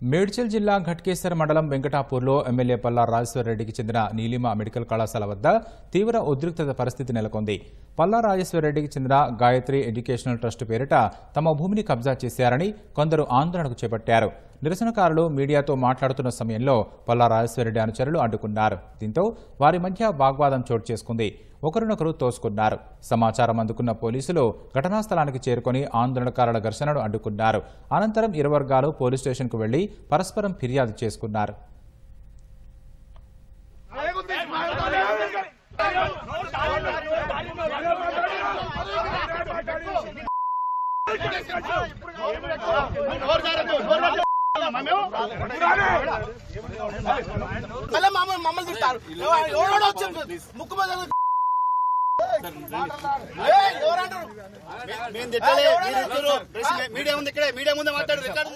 మేడ్చల్ జిల్లా ఘట్కేసర్ మండలం వెంకటాపూర్లో ఎమ్మెల్యే పల్లా రాజేశ్వరరెడ్డికి చెందిన నీలిమ మెడికల్ కళాశాల వద్ద తీవ్ర ఉద్రిక్తత పరిస్థితి నెలకొంది. పల్లా రాజేశ్వరరెడ్డికి చెందిన గాయత్రి ఎడ్యుకేషనల్ ట్రస్ట్ పేరిట తమ భూమిని కబ్జా చేశారని కొందరు ఆందోళనకు చేపట్టారు. నిరసనకారులు మీడియాతో మాట్లాడుతున్న సమయంలో పల్లా రాజేశ్వరరెడ్డి అనుచరులు అడ్డుకున్నారు. దీంతో వారి మధ్య వాగ్వాదం చోటు చేసుకుంది. ఒకరినొకరు తోసుకున్నారు. సమాచారం అందుకున్న పోలీసులు ఘటనా స్థలానికి చేరుకొని ఆందోళనకారుల ఘర్షణను అడ్డుకున్నారు. అనంతరం ఇరు వర్గాలు పోలీస్ స్టేషన్కు వెళ్ళి పరస్పరం ఫిర్యాదు చేసుకున్నారు. మళ్ళీ మమ్మల్ని మమ్మల్ని తిట్టారు ఎవడో వచ్చి ముక్కు మీద ఏయ్, ఎవరంటారు మేము తిట్టలే మీరు ఇద్దరు. ప్రెస్ మీడియా ఉంది ఇక్కడే మీడియా ముందే మాట్లాడు రికార్డు?